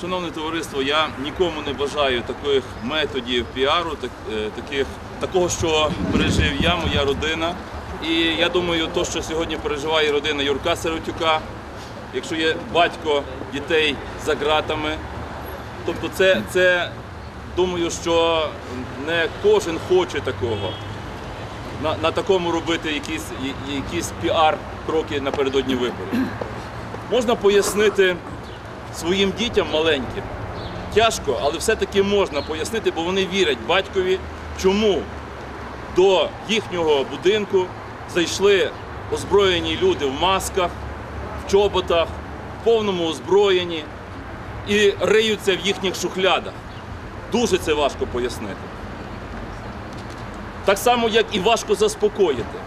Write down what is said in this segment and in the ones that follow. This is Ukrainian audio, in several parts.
Шановне товариство, я нікому не бажаю таких методів піару, так, е, таких, такого, що пережив я, моя родина. І я думаю, то, що сьогодні переживає родина Юрка Сиротюка, якщо є батько дітей за ґратами, тобто це, це думаю, що не кожен хоче такого. На, на такому робити якісь, якісь піар-кроки напередодні виборів. Можна пояснити своїм дітям маленьким. Тяжко, але все-таки можна пояснити, бо вони вірять батькові, чому до їхнього будинку зайшли озброєні люди в масках, в чоботах, в повному озброєнні і риються в їхніх шухлядах. Дуже це важко пояснити. Так само, як і важко заспокоїти.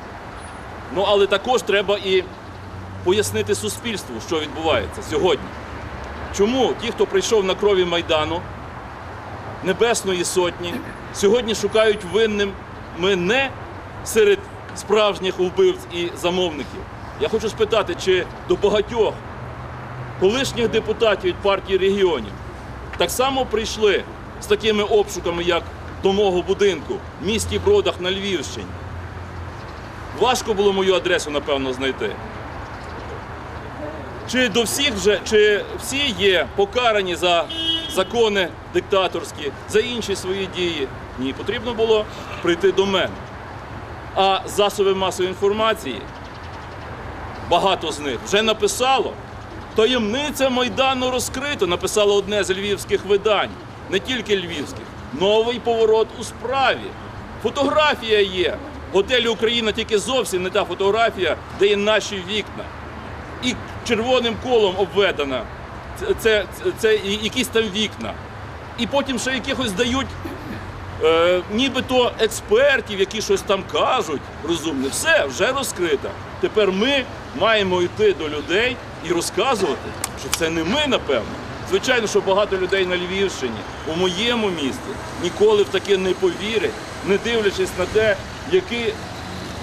Ну, але також треба і пояснити суспільству, що відбувається сьогодні. Чому ті, хто прийшов на крові Майдану, Небесної Сотні, сьогодні шукають винним ми не серед справжніх вбивць і замовників. Я хочу спитати, чи до багатьох колишніх депутатів від партії регіонів так само прийшли з такими обшуками, як до мого будинку в місті Бродах на Львівщині. Важко було мою адресу, напевно, знайти. Чи до всіх вже, чи всі є покарані за закони диктаторські, за інші свої дії? Ні, потрібно було прийти до мене. А засоби масової інформації, багато з них вже написало. Таємниця Майдану розкрито, написало одне з львівських видань, не тільки львівських. Новий поворот у справі. Фотографія є. Готель Україна тільки зовсім не та фотографія, де є наші вікна і червоним колом обведена. Це, це, це, якісь там вікна. І потім ще якихось дають е, нібито експертів, які щось там кажуть розумне. Все, вже розкрито. Тепер ми маємо йти до людей і розказувати, що це не ми, напевно. Звичайно, що багато людей на Львівщині, у моєму місті, ніколи в таке не повірять, не дивлячись на те, які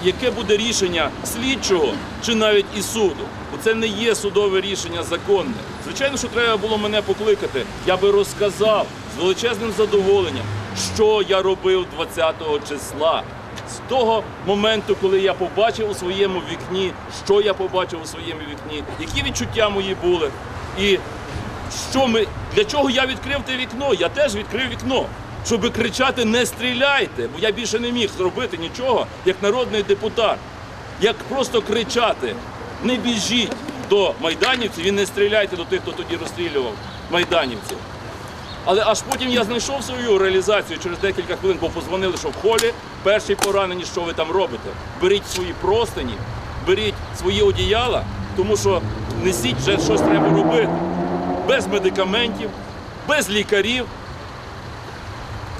яке буде рішення слідчого чи навіть і суду. Бо це не є судове рішення законне. Звичайно, що треба було мене покликати. Я би розказав з величезним задоволенням, що я робив 20-го числа. З того моменту, коли я побачив у своєму вікні, що я побачив у своєму вікні, які відчуття мої були. І що ми, для чого я відкрив те вікно? Я теж відкрив вікно, щоб кричати не стріляйте, бо я більше не міг зробити нічого, як народний депутат. Як просто кричати, не біжіть до майданівців і не стріляйте до тих, хто тоді розстрілював майданівців. Але аж потім я знайшов свою реалізацію через декілька хвилин, бо позвонили, що в холі перші поранені, що ви там робите. Беріть свої простині, беріть свої одіяла, тому що несіть вже щось треба робити. Без медикаментів, без лікарів.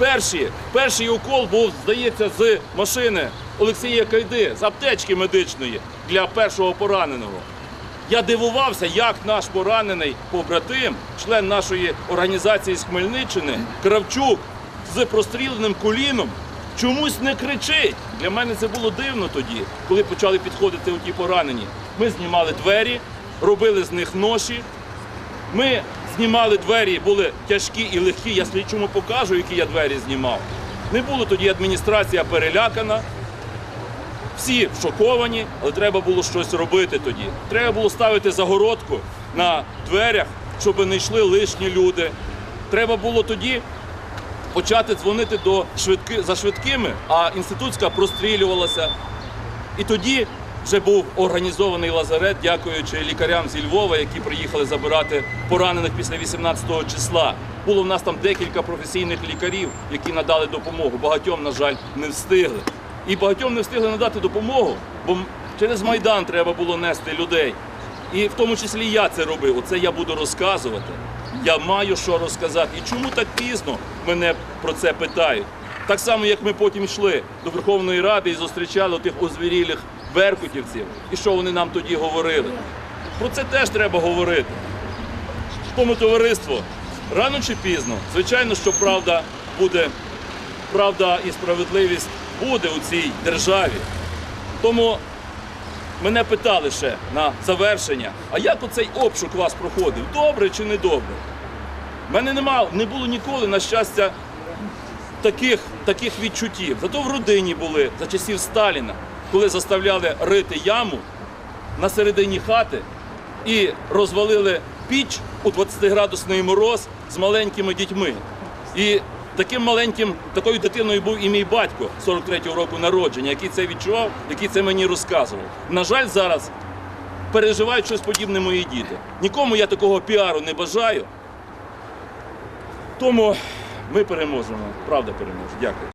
Перші, перший укол був, здається, з машини Олексія Кайди, з аптечки медичної для першого пораненого. Я дивувався, як наш поранений побратим, член нашої організації з Хмельниччини, Кравчук з простріленим коліном, чомусь не кричить. Для мене це було дивно тоді, коли почали підходити ті поранені. Ми знімали двері, робили з них ноші. Ми знімали двері, були тяжкі і легкі. Я слідчому покажу, які я двері знімав. Не було тоді адміністрація перелякана. Всі шоковані, але треба було щось робити тоді. Треба було ставити загородку на дверях, щоб не йшли лишні люди. Треба було тоді почати дзвонити до швидки, за швидкими, а інститутська прострілювалася. І тоді вже був організований лазарет, дякуючи лікарям зі Львова, які приїхали забирати поранених після 18-го числа. Було в нас там декілька професійних лікарів, які надали допомогу. Багатьом, на жаль, не встигли. І багатьом не встигли надати допомогу, бо через Майдан треба було нести людей. І в тому числі я це робив. Оце я буду розказувати. Я маю що розказати. І чому так пізно мене про це питають? Так само, як ми потім йшли до Верховної Ради і зустрічали тих озвірілих беркутівців, і що вони нам тоді говорили. Про це теж треба говорити. Тому товариство, рано чи пізно, звичайно, що правда буде, правда і справедливість буде у цій державі. Тому мене питали ще на завершення, а як оцей обшук вас проходив? Добре чи не добре? У мене нема, не було ніколи, на щастя, таких, таких відчуттів. Зато в родині були за часів Сталіна, коли заставляли рити яму на середині хати і розвалили піч у 20-градусний мороз з маленькими дітьми. І таким маленьким, такою дитиною був і мій батько 43-го року народження, який це відчував, який це мені розказував. На жаль, зараз переживають щось подібне мої діти. Нікому я такого піару не бажаю. Тому ми переможемо. Правда переможе. Дякую.